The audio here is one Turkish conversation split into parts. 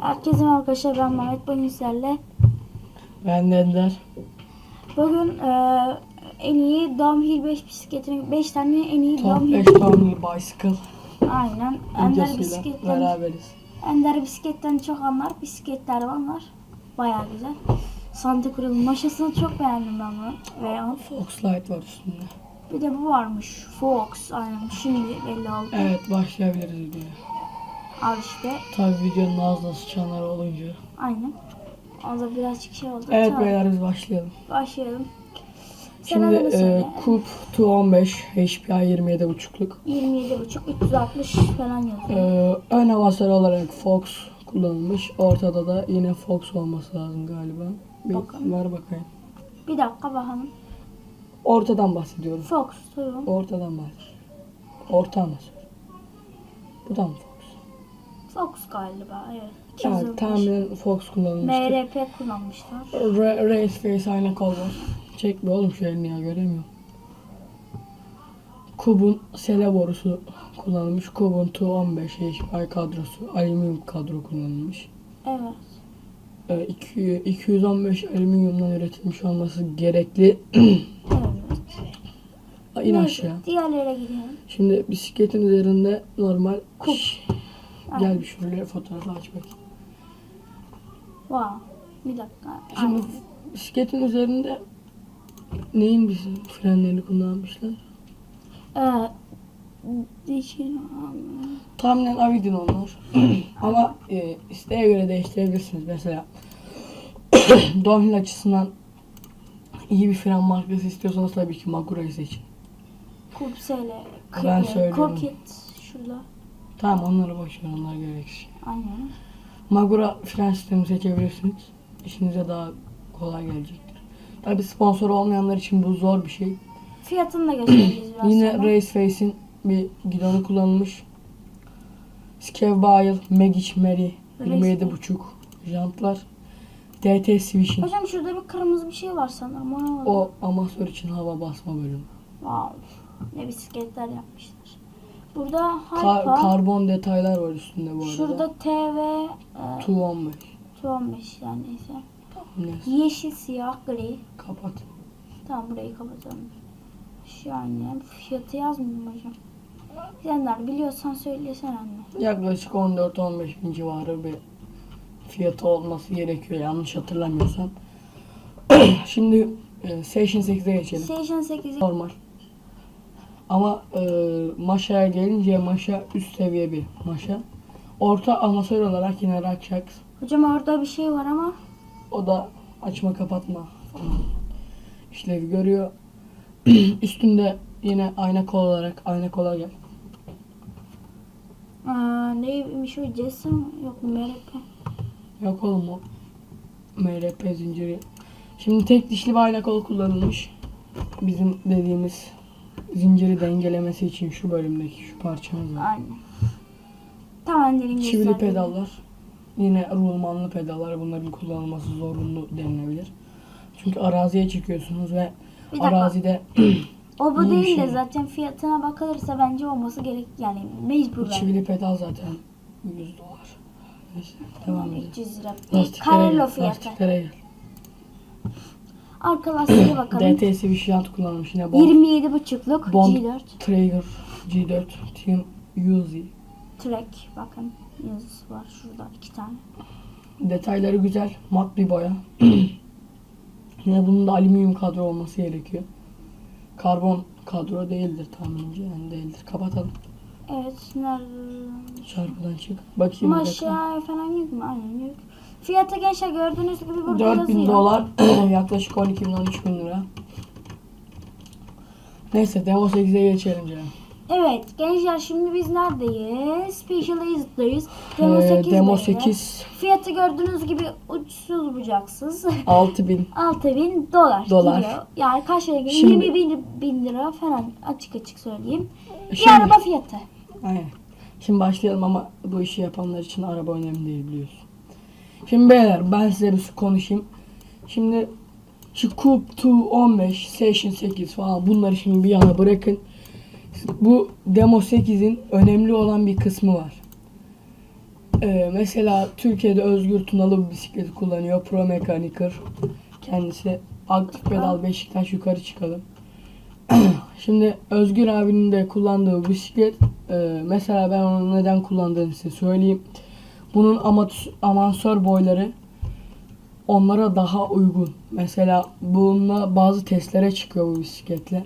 Herkese arkadaşlar ben Mehmet bugün sizlerle. Ben de Ender. Bugün eee, en iyi downhill 5 bisikletini 5 tane en iyi Top downhill 5 downhill bicycle aynen Ender bisikletten beraberiz. Ender bisikletten çok anlar bisikletler var bayağı güzel. Santa Cruz'un maşasını çok beğendim ben bunu. Ve o- Foxlight var üstünde. bir de bu varmış. Fox aynen şimdi belli oldu. Evet başlayabiliriz videoya. Al işte Tabi videonun ağzına sıçanlar olunca. aynen. O da birazcık şey oldu. Evet Tamam, beyler biz başlayalım. Başlayalım. Sen Şimdi e. Coupe 215 HPI 27.5'luk. 27,5 360 falan yazıyor. E, ön amasör olarak Fox kullanılmış. Ortada da yine Fox olması lazım galiba. Bir Bakalım. ver bakayım. Bir dakika bakalım. Ortadan bahsediyorum. Fox tamam. Ortadan bahsediyorum. Orta amasör. Bu da mı Fox? Fox galiba evet. Evet, 215. tahminen Fox kullanılmıştır. MRP kullanmışlar. Ra- Race face ayna kol var. Çekme oğlum şu elini ya göremiyorum. Kubun sele borusu kullanılmış. Kubun 215 HPI kadrosu. Alüminyum kadro kullanılmış. Evet. Ee, iki- 215 alüminyumdan üretilmiş olması gerekli. Evet. İn aşağı. Diğerlere gidelim. Şimdi bisikletin üzerinde normal Kup. Gel bir şöyle fotoğrafı aç bakayım. Wow. Bir dakika. Şimdi Aynen. bisikletin üzerinde neyin bizim frenlerini kullanmışlar? Ee, dişin Tahminen Avidin onlar. Ama e, isteğe göre değiştirebilirsiniz. Mesela downhill açısından iyi bir fren markası istiyorsanız tabii ki Magura'yı seçin. Kupsele. Ben söylüyorum. Kokit. Şurada. Tamam onları boş ver onlar gereksiz. Aynen. Magura fren sistemi seçebilirsiniz. İşinize daha kolay gelecektir. Tabii sponsor olmayanlar için bu zor bir şey. Fiyatını da göstereceğiz biraz Yine sonra. Race Face'in bir gidonu kullanılmış. Skev Bile Magic Mary Race 27.5 jantlar. DT Swish'in Hocam şurada bir kırmızı bir şey var sanırım. O, o amatör için hava basma bölümü. Wow. Ne bisikletler yapmışlar. Burada Ka- karbon detaylar var üstünde bu arada. Şurada T ve e, 215. 15 yani neyse. Neyse Yeşil, siyah, gri. kapat. Tamam burayı kapatalım. Şu an yani fiyatı yazmıyorum hocam. Senler biliyorsan söylesene anne. Yaklaşık 14-15 bin civarı bir fiyatı olması gerekiyor yanlış hatırlamıyorsam. Şimdi e, Session 8'e geçelim. Station 8'i Normal. Ama e, maşaya gelince maşa üst seviye bir maşa. Orta amatör olarak yine Rakşaks. Hocam orada bir şey var ama O da açma kapatma işlevi görüyor. Üstünde yine ayna kol olarak ayna kola gel. aa, neymiş o Jason yok MRP. Yok oğlum o MRP zinciri. Şimdi tek dişli bir ayna kol kullanılmış. Bizim dediğimiz zinciri dengelemesi için şu bölümdeki şu parçamız var. Aynen. Tamam derin Çivili pedallar. Yine rulmanlı pedallar. Bunların kullanılması zorunlu denilebilir. Çünkü araziye çıkıyorsunuz ve Bir dakika. arazide O bu iyi bir değil de şey. zaten fiyatına bakılırsa bence olması gerek yani mecbur. çivili pedal zaten 100 dolar. Neyse devam edelim. 300 lira. Lastiklere Carello gel. fiyatı. Lastiklere gel. Arka lastiğe bakalım. DT Swish jant kullanmış. Yine Bond, 27,5'luk Bond G4 Traeger G4 Team Uzi. Track bakın yazısı var şurada iki tane. Detayları güzel. Mat bir boya. Yine bunun da alüminyum kadro olması gerekiyor. Karbon kadro değildir tahminimce yani değildir. Kapatalım. Evet nerede? Çarpıdan çık. Bakayım. Maşa falan yok mu? Aynen yok. Fiyatı gençler gördüğünüz gibi burada 4000 yazıyor. dolar yaklaşık 12 bin 13 bin lira. Neyse Demo 8'e geçelim canım. Evet gençler şimdi biz neredeyiz? Specialized'dayız. Demo Ee, 8 Demo 8 Fiyatı gördüğünüz gibi uçsuz bucaksız. 6000 6000 dolar, Dolar. gidiyor. Yani kaç lira? Şimdi- 20 bin, bin lira falan açık açık söyleyeyim. Bir Şimdi- araba fiyatı. Aynen. Şimdi başlayalım ama bu işi yapanlar için araba önemli değil biliyorsun. Şimdi beyler ben size bir konuşayım. Şimdi şu Coupe 215, Session 8 falan bunları şimdi bir yana bırakın. Bu Demo 8'in önemli olan bir kısmı var. Ee, mesela Türkiye'de Özgür Tunalı bir bisikleti kullanıyor. Pro Mechanicer. Kendisi aktif pedal Beşiktaş yukarı çıkalım. Şimdi Özgür abinin de kullandığı bisiklet e, mesela ben onu neden kullandığını size söyleyeyim. Bunun amat amansör boyları onlara daha uygun. Mesela bununla bazı testlere çıkıyor bu bisikletle.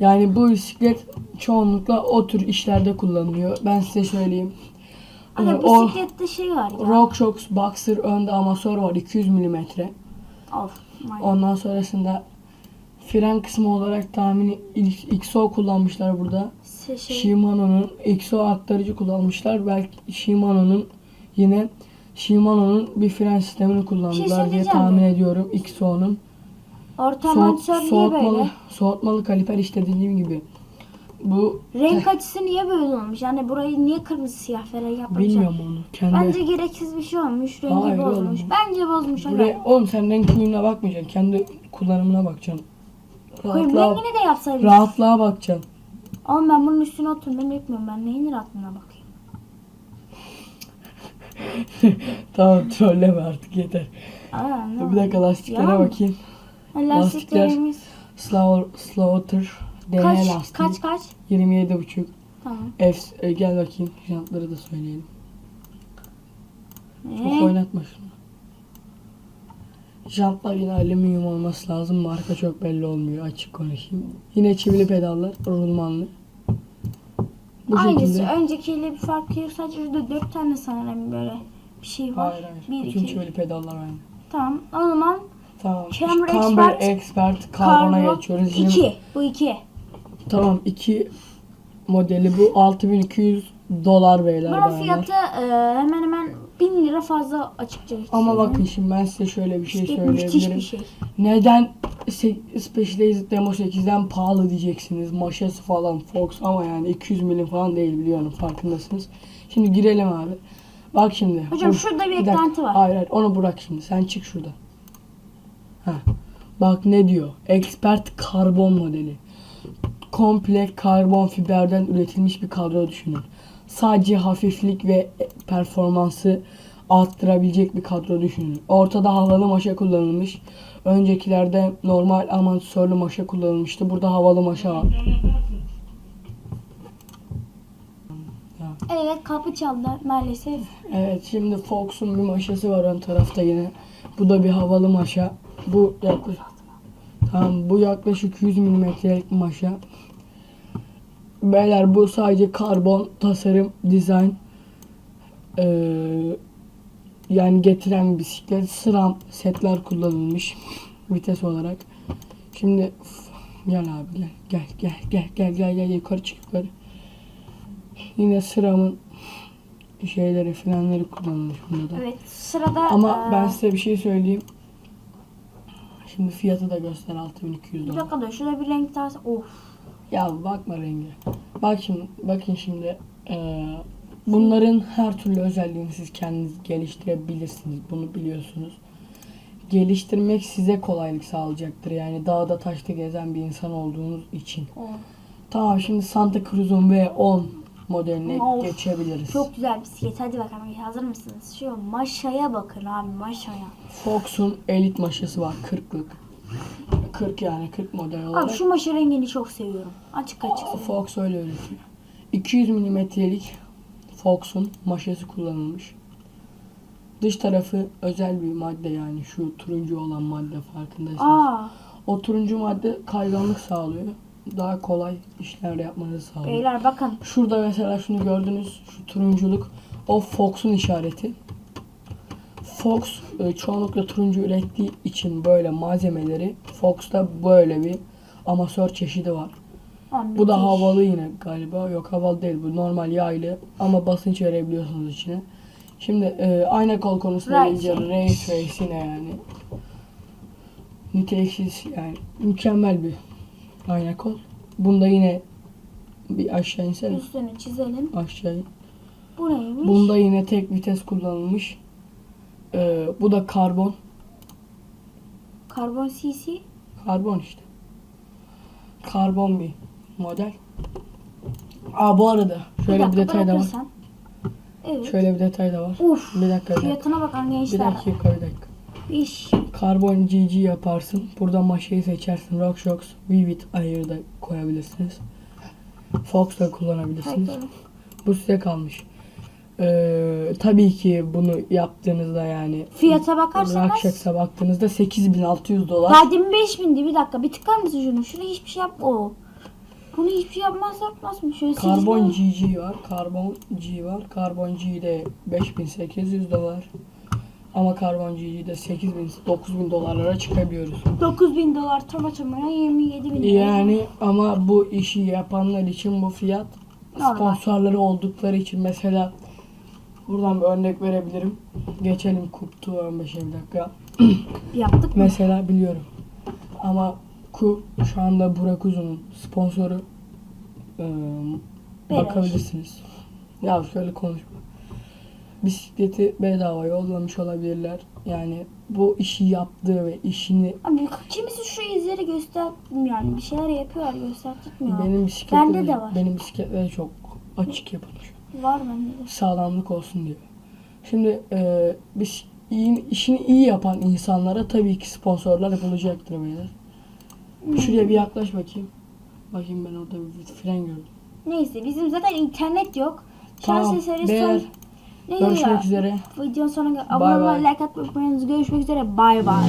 Yani bu bisiklet çoğunlukla o tür işlerde kullanılıyor. Ben size söyleyeyim. Ee, Hani o bisiklette şey var ya. RockShox Boxer önde amasör var 200 mm. Of. Ondan sonrasında fren kısmı olarak tahmini XO kullanmışlar burada. Şey, şey, Shimano'nun XO aktarıcı kullanmışlar. Belki Shimano'nun yine Shimano'nun bir fren sistemini kullandılar diye söyleyeceğim tahmin mi? ediyorum XO'nun. orta Soğut, soğutmalı, böyle? soğutmalı kaliper işte dediğim gibi. Bu Renk açısı niye böyle olmuş? Yani burayı niye kırmızı siyah falan yapmışlar? bilmiyorum onu. Kendi Bence gereksiz bir şey olmuş. Rengi Hayır bozmuş. oğlum. Bence bozmuş. Buraya, oğlum sen renk uyumuna bakmayacaksın. Kendi kullanımına bakacaksın. Rahatlığa, rengini de yapsaydım. rahatlığa bakacaksın. Oğlum ben bunun üstüne oturmayı bekliyorum. Ben neyin rahatlığına bakayım. Tamam trolleme artık yeter. Aa, ne Bir dakika lastiklere mı? bakayım. Lastiklerimiz Slow, Slaughter DN kaç, lastiği. kaç kaç? 27,5. Tamam. F, e, gel bakayım. Jantları da söyleyelim. Çok Ee, oynatma şunu. Jantlar yine alüminyum olması lazım. Marka çok belli olmuyor. Açık konuşayım. Yine çivili pedallar. Rulmanlı. Bu Aynısı. şekilde. Öncekiyle bir farkı yok. Sadece şurada dört tane sanırım böyle bir şey var. Hayır hayır. Bir, Bütün iki. çivili pedallar aynı. Tamam. O zaman Tamam. Camber Camber Expert, Expert Carbon'a Carbo geçiyoruz. Yine- 2. Bu 2. Tamam iki modeli bu 6200 dolar beyler Bunun bayanlar. fiyatı e, hemen hemen 1000 lira fazla açıkça. Ama söyleyeyim. bakın şimdi ben size şöyle bir şey Bisiklet müthiş bir söyleyebilirim. şey. Neden se- Specialized Demo 8'den pahalı diyeceksiniz. Maşası falan Fox ama yani 200 milim falan değil biliyorum farkındasınız. Şimdi girelim abi. Bak şimdi. Hocam O- şurada bir dakika. eklenti var. Hayır hayır onu bırak şimdi. Sen çık şurada. Heh. Bak ne diyor. Expert karbon modeli. Komple karbon fiberden üretilmiş bir kadro düşünün. Sadece hafiflik ve performansı arttırabilecek bir kadro düşünün. Ortada havalı maşa kullanılmış. Öncekilerde normal amatörlü maşa kullanılmıştı. Burada havalı maşa var. Evet kapı çaldı maalesef. Evet şimdi Fox'un bir maşası var ön tarafta yine. Bu da bir havalı maşa. Bu yaklaşık Tamam bu yaklaşık 100 milimetrelik maşa. Beyler bu sadece karbon tasarım dizayn ee, yani getiren bisiklet sıram setler kullanılmış vites olarak. Şimdi f- gel abi gel gel gel gel gel gel gel yukarı çık yukarı. Yine sıramın şeyleri frenleri kullanılmış bunda da. Evet sırada Ama ben size bir şey söyleyeyim. Şimdi fiyatı da göster 6200 bir dolar. dakika dur şurada bir renk daha of. Ya bakma rengi. Bak şimdi bakın şimdi eee, bunların her türlü özelliğini siz kendiniz geliştirebilirsiniz. Bunu biliyorsunuz. Geliştirmek size kolaylık sağlayacaktır. Yani dağda taşta gezen bir insan olduğunuz için. of. Tamam şimdi Santa Cruz'un V10 modeline Of, geçebiliriz. Çok güzel bisiklet. Hadi bakalım hazır mısınız? Şu maşaya bakın abi maşaya. Fox'un elit maşası var 40'lık. 40 yani 40 model olarak. Abi şu maşa rengini çok seviyorum. Açık açık. söyleyeyim. Fox öyle üretiyor. 200 milimetrelik Fox'un maşası kullanılmış. Dış tarafı özel bir madde yani şu turuncu olan madde farkındaysanız. Aa, O turuncu madde kayganlık sağlıyor. Daha kolay işler yapmanızı sağlıyor. beyler bakın. Şurada mesela şunu gördünüz. Şu turunculuk o Fox'un işareti. Fox e, çoğunlukla turuncu ürettiği için böyle malzemeleri Fox'ta böyle bir amasör çeşidi var. Aa, Bu da havalı yine galiba. Yok havalı değil bu normal yaylı ama basınç verebiliyorsunuz içine. Şimdi e, ayna kol konusuna Right. gelince Race Race yine yani. Niteliksiz yani mükemmel bir ayna kol. Bunda yine bir aşağı insene. Üstünü çizelim. Aşağı. Bu neymiş? Bunda yine tek vites kullanılmış. E, bu da karbon. Karbon CC. Karbon işte. Karbon bir model. Aa bu arada şöyle bir, dakika, detay da var. Evet. Şöyle bir detay da var. Uf. Bir dakika. Bir dakika. Fiyatına bakın Bir gençler. dakika, bir dakika. İş. Karbon GG yaparsın. Burada maşayı seçersin. RockShox, Vivid ayırı da koyabilirsiniz. Fox da kullanabilirsiniz. Bu size kalmış. Ee, tabii ki bunu yaptığınızda yani Fiyata bakarsanız. RockShox'a baktığınızda 8600 dolar. Verdim 5000'di bir dakika. Bir tıkar mısın şunu? Şunu hiçbir şey yapma. Oo. Bunu hiçbir şey yapmaz yapmaz mı? Şöyle Karbon GG var. Karbon G var. Karbon G'de 5800 dolar. Ama Karbon GG'de 8000 9000 dolarlara çıkabiliyoruz. 9000 dolar tamam tamam 27 bin lira. Yani ama bu işi yapanlar için bu fiyat Normal. sponsorları oldukları için mesela buradan bir örnek verebilirim. Geçelim Kuptu 15'e bir dakika. Yaptık mı? Mesela biliyorum. Ama Ku şu anda Burak Uzun'un sponsoru Beleş. bakabilirsiniz. Ya şöyle konuşma. Bisikleti bedava yollamış olabilirler. Yani bu işi yaptığı ve işini Abi kimisi şu izleri göstermiyor yani bir şeyler yapıyor göstertmiyor. benim bisikletim Bende de var. benim bisikletler çok açık yapılmış. Var bende de. Sağlamlık olsun diye. Şimdi e, biz iyi, işini iyi yapan insanlara tabii ki sponsorlar bulacaktır beyler. Şuraya bir yaklaş bakayım. Bakayım ben orada bir fren gördüm. Neyse bizim zaten internet yok. Tamam, Şans eseri beyler, Neyse Görüşmek ya. üzere. Videonun sonuna abone olmayı, like atmayı unutmayınız. Görüşmek üzere. Bay bay.